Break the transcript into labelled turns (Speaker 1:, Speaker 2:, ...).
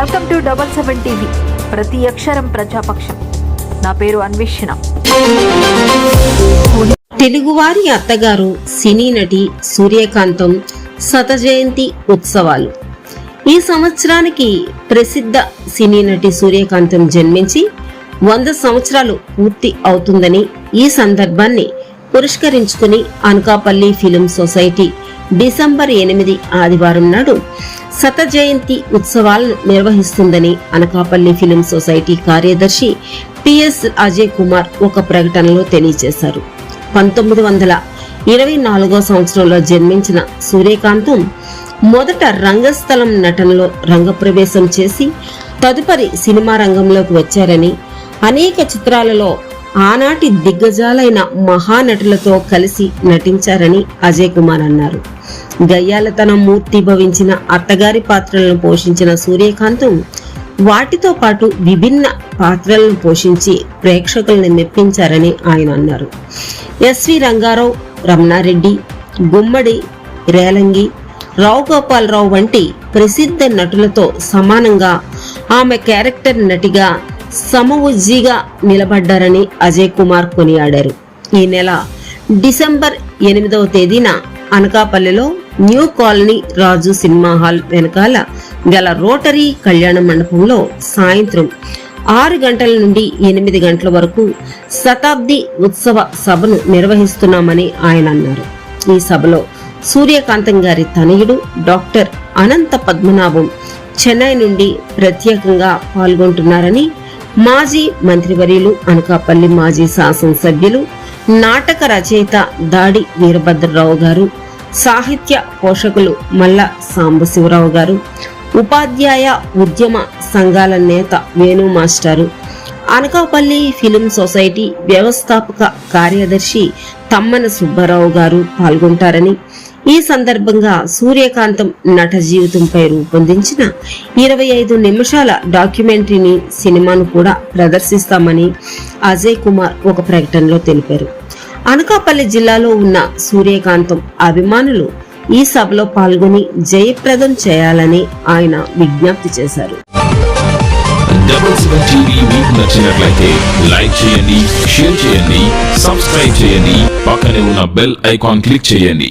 Speaker 1: Welcome to double seven TV ప్రతి అక్షరం ప్రజాపక్షం. నా పేరు అన్వేషణ.
Speaker 2: తెలుగువారి అత్తగారు సినీ నటి సూర్యకాంతం శత జయంతి ఉత్సవాలు. ఈ సంవత్సరానికి ప్రసిద్ధ సినీ నటి సూర్యకాంతం జన్మించి వంద సంవత్సరాలు పూర్తి అవుతుందని ఈ సందర్భాన్ని పురస్కరించుకుని అనకాపల్లి ఫిలిం సొసైటీ డిసెంబర్ ఎనిమిది ఆదివారం నాడు శత జయంతి ఉత్సవాలను నిర్వహిస్తుందని అనకాపల్లి ఫిలిం సొసైటీ కార్యదర్శి పిఎస్ అజయ్ కుమార్ ఒక ప్రకటనలో తెలియజేశారు. పంతొమ్మిది వందల ఇరవై నాలుగో సంవత్సరంలో జన్మించిన సూర్యకాంతం మొదట రంగస్థలం నటనలో రంగప్రవేశం చేసి తదుపరి సినిమా రంగంలోకి వచ్చారని అనేక చిత్రాలలో ఆనాటి దిగ్గజాలైన మహానటులతో కలిసి నటించారని అజయ్ కుమార్ అన్నారు. గయ్యాలతనం మూర్తి భవించిన అత్తగారి పాత్రలను పోషించిన సూర్యకాంతం వాటితో పాటు విభిన్న పాత్రలను పోషించి ప్రేక్షకులను మెప్పించారని ఆయన అన్నారు. ఎస్వి రంగారావు రమణారెడ్డి గుమ్మడి రేలంగి రావు గోపాలరావు వంటి ప్రసిద్ధ నటులతో సమానంగా ఆమె క్యారెక్టర్ నటిగా సమవుజ్జిగా నిలబడ్డారని అజయ్ కుమార్ కొనియాడారు. ఈ నెల డిసెంబర్ ఎనిమిదవ తేదీన అనకాపల్లిలో new colony Raju cinema hall వెనకాల గల రోటరీ కళ్యాణ మండపంలో సాయంత్రం ఆరు గంటల నుండి ఎనిమిది గంటల వరకు శతాబ్ది ఉత్సవ సభను నిర్వహిస్తున్నామని ఆయన అన్నారు. ఈ సభలో సూర్యకాంతం గారి తనయుడు డాక్టర్ అనంత పద్మనాభం చెన్నై నుండి ప్రత్యేకంగా పాల్గొంటున్నారని మాజీ మంత్రివర్యులు అనకాపల్లి మాజీ శాసనసభ్యులు నాటక రచయిత దాడి వీరభద్రరావు గారు సాహిత్య పోషకులు మల్ల సాంబశివరావు గారు ఉపాధ్యాయ ఉద్యమ సంఘాల నేత వేణు మాస్టారు అనకాపల్లి ఫిలిం సొసైటీ వ్యవస్థాపక కార్యదర్శి తమ్మన సుబ్బారావు గారు పాల్గొంటారని ఈ సందర్భంగా సూర్యకాంతం నట జీవితంపై రూపొందించిన ఇరవై ఐదు నిమిషాల డాక్యుమెంటరీని సినిమాను కూడా ప్రదర్శిస్తామని అజయ్ కుమార్ ఒక ప్రకటనలో తెలిపారు. అనకాపల్లి జిల్లాలో ఉన్న సూర్యకాంతం అభిమానులు ఈ సభలో పాల్గొని జయప్రదం చేయాలని ఆయన విజ్ఞప్తి చేశారు.
Speaker 3: నచ్చినట్లయితే లైక్ చేయండి షేర్ చేయండి సబ్స్క్రైబ్ చేయండి పక్కనే ఉన్న బెల్ ఐకాన్ క్లిక్ చేయండి.